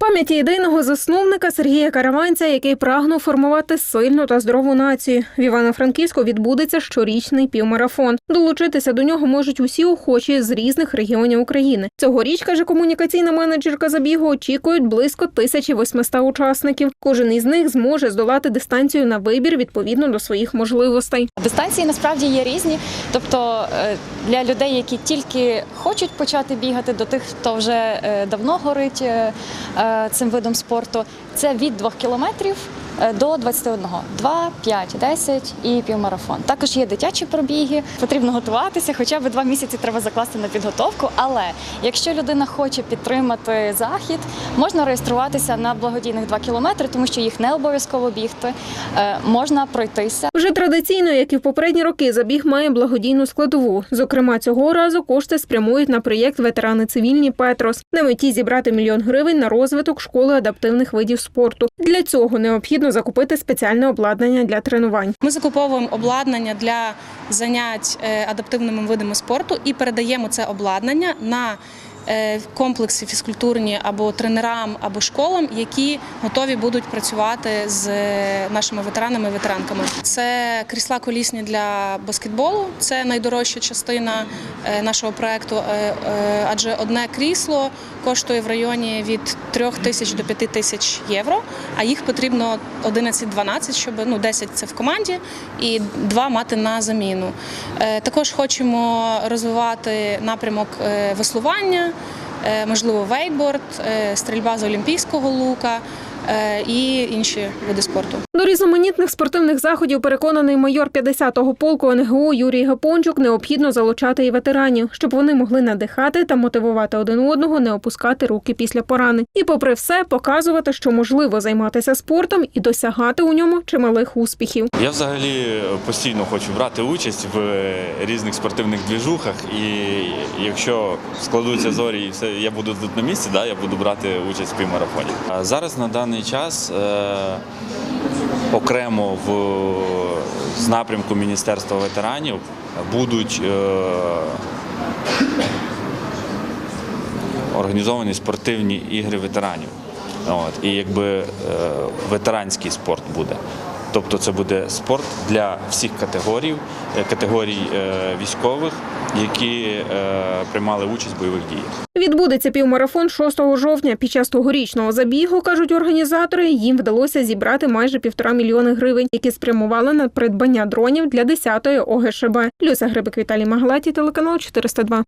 Пам'яті ідейного засновника Сергія Караванця, який прагнув формувати сильну та здорову націю. В Івано-Франківську відбудеться щорічний півмарафон. Долучитися до нього можуть усі охочі з різних регіонів України. Цьогоріч, каже комунікаційна менеджерка забігу, очікують близько 1800 учасників. Кожен із них зможе здолати дистанцію на вибір відповідно до своїх можливостей. Дистанції насправді є різні. Тобто е, для людей, які тільки хочуть почати бігати, до тих, хто вже е, давно горить е, цим видом спорту, це від 2 кілометрів. е, до 21. 2, 5, 10 і півмарафон. Також є дитячі пробіги. Потрібно готуватися, хоча б два місяці треба закласти на підготовку. Але якщо людина хоче підтримати захід, можна реєструватися на благодійних 2 кілометри, тому що їх не обов'язково бігти. Е, Можна пройтися. Вже традиційно, як і в попередні роки, забіг має благодійну складову. Зокрема, цього разу кошти спрямують на проєкт ветерани цивільні Петрос на меті зібрати мільйон гривень на розвиток школи адаптивних видів спорту. Для цього необхідно закупити спеціальне обладнання для тренувань. Ми закуповуємо обладнання для занять е, адаптивними видами спорту і передаємо це обладнання на е, комплекси фізкультурні або тренерам, або школам, які готові будуть працювати з е, нашими ветеранами і ветеранками. Це крісла колісні для баскетболу. Це найдорожча частина нашого проекту, адже одне крісло коштує в районі від 3 тисяч до 5 тисяч євро, а їх потрібно 11-12, щоб ну 10 це в команді і два мати на заміну. Е, Також хочемо розвивати напрямок е, веслування, е, можливо, вейкборд, стрільба з олімпійського лука і інші види спорту. До різноманітних спортивних заходів переконаний майор 50-го полку НГУ Юрій Гапончук необхідно залучати і ветеранів, щоб вони могли надихати та мотивувати один одного, не опускати руки після поранень. І, попри все, показувати, що можливо займатися спортом і досягати у ньому чималих успіхів. Я взагалі постійно хочу брати участь в різних спортивних двіжухах, і якщо складуться зорі і все, я буду тут на місці, да, я буду брати участь в півмарафоні. А зараз на даний час е, окремо в з напрямку Міністерства ветеранів будуть е, організовані спортивні ігри ветеранів. От, і якби е, ветеранський спорт буде. Тобто це буде спорт для всіх категорій, е, категорій е, військових, які е, приймали участь в бойових діях. Відбудеться півмарафон 6 жовтня. Під час тогорічного забігу, кажуть організатори, їм вдалося зібрати майже півтора мільйони гривень, які спрямували на придбання дронів для 10-ї ОГШБ. Люся Грибик Віталій Маглаті, телеканал 402.